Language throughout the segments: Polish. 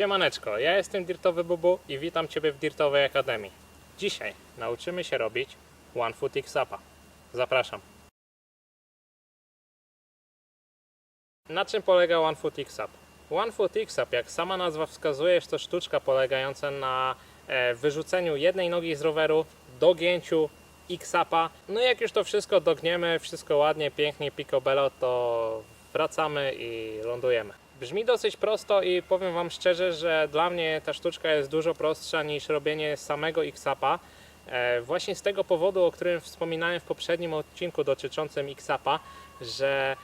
Siemaneczko, ja jestem Dirtowy Bubu i witam Ciebie w Dirtowej Akademii. Dzisiaj nauczymy się robić One Foot X-Upa. Zapraszam. Na czym polega One Foot X-Up? One Foot X-Up, jak sama nazwa wskazuje, jest to sztuczka polegająca na e, wyrzuceniu jednej nogi z roweru, dogięciu X-Upa. No i jak już to wszystko dogniemy, wszystko ładnie, pięknie, picobello, to wracamy i lądujemy. Brzmi dosyć prosto i powiem Wam szczerze, że dla mnie ta sztuczka jest dużo prostsza niż robienie samego X-Upa. E, Właśnie z tego powodu, o którym wspominałem w poprzednim odcinku dotyczącym X-Upa, że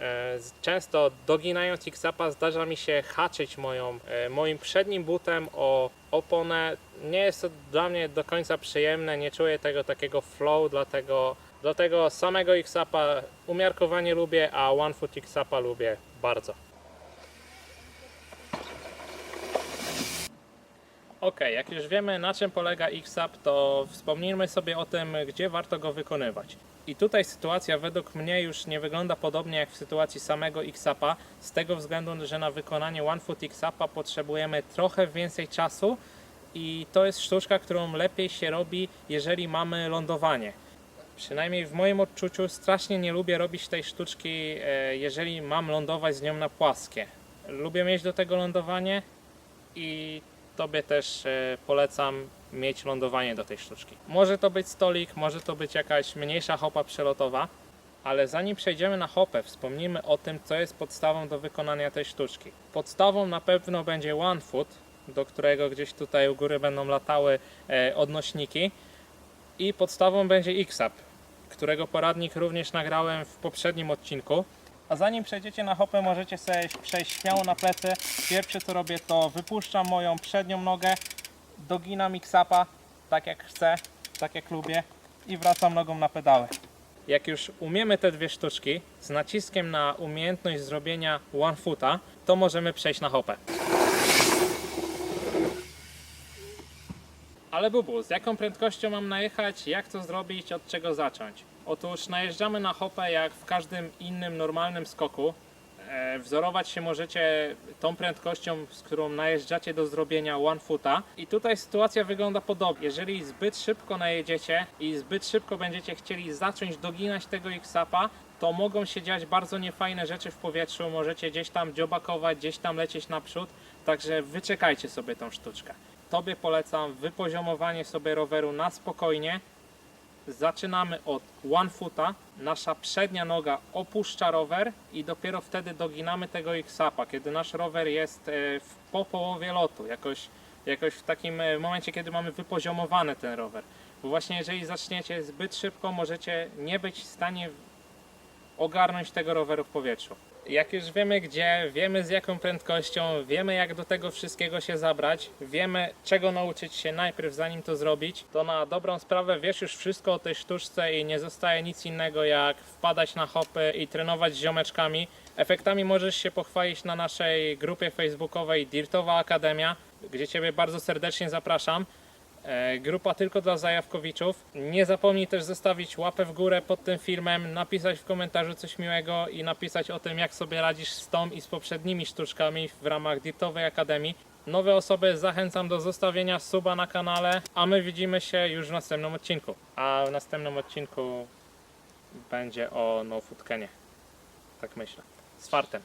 e, często doginając X-Upa zdarza mi się haczyć moją, e, moim przednim butem o oponę. Nie jest to dla mnie do końca przyjemne, nie czuję tego takiego flow, dlatego, dlatego samego X-Upa umiarkowanie lubię, a One Foot X-Upa lubię bardzo. Ok, jak już wiemy na czym polega XUP, to wspomnijmy sobie o tym, gdzie warto go wykonywać. I tutaj sytuacja według mnie już nie wygląda podobnie jak w sytuacji samego XUPa, z tego względu, że na wykonanie One Foot XUPa potrzebujemy trochę więcej czasu i to jest sztuczka, którą lepiej się robi, jeżeli mamy lądowanie. Przynajmniej w moim odczuciu strasznie nie lubię robić tej sztuczki, e, jeżeli mam lądować z nią na płaskie. Lubię mieć do tego lądowanie i Tobie też e, polecam mieć lądowanie do tej sztuczki. Może to być stolik, może to być jakaś mniejsza hopa przelotowa, ale zanim przejdziemy na hopę, wspomnimy o tym, co jest podstawą do wykonania tej sztuczki. Podstawą na pewno będzie one foot, do którego gdzieś tutaj u góry będą latały e, odnośniki i podstawą będzie X-Up, którego poradnik również nagrałem w poprzednim odcinku. A zanim przejdziecie na hopę, możecie sobie przejść śmiało na plecy. Pierwsze co robię to wypuszczam moją przednią nogę, doginam X-Upa, tak jak chcę, tak jak lubię i wracam nogą na pedały. Jak już umiemy te dwie sztuczki z naciskiem na umiejętność zrobienia one foota, to możemy przejść na hopę. Ale Bubu, z jaką prędkością mam najechać, jak to zrobić, od czego zacząć? Otóż najeżdżamy na hopę jak w każdym innym normalnym skoku. E, wzorować się możecie tą prędkością, z którą najeżdżacie do zrobienia one foota. I tutaj sytuacja wygląda podobnie. Jeżeli zbyt szybko najedziecie i zbyt szybko będziecie chcieli zacząć doginać tego X-Upa, to mogą się dziać bardzo niefajne rzeczy w powietrzu. Możecie gdzieś tam dziobakować, gdzieś tam lecieć naprzód. Także wyczekajcie sobie tą sztuczkę. Tobie polecam wypoziomowanie sobie roweru na spokojnie. Zaczynamy od one foota. Nasza przednia noga opuszcza rower i dopiero wtedy doginamy tego X-Upa, kiedy nasz rower jest e, po połowie lotu, jakoś, jakoś w takim e, momencie, kiedy mamy wypoziomowany ten rower. Bo właśnie jeżeli zaczniecie zbyt szybko, możecie nie być w stanie ogarnąć tego roweru w powietrzu. Jak już wiemy gdzie, wiemy z jaką prędkością, wiemy jak do tego wszystkiego się zabrać, wiemy czego nauczyć się najpierw zanim to zrobić, to na dobrą sprawę wiesz już wszystko o tej sztuczce i nie zostaje nic innego jak wpadać na hopy i trenować z ziomeczkami. Efektami możesz się pochwalić na naszej grupie facebookowej Dirtowa Akademia, gdzie Ciebie bardzo serdecznie zapraszam. E, Grupa tylko dla zajawkowiczów. Nie zapomnij też zostawić łapę w górę pod tym filmem, napisać w komentarzu coś miłego i napisać o tym, jak sobie radzisz z tą i z poprzednimi sztuczkami w ramach Dirtowej Akademii. Nowe osoby zachęcam do zostawienia suba na kanale, a my widzimy się już w następnym odcinku. A w następnym odcinku będzie o No Food Kenie. Tak myślę. Z fartem.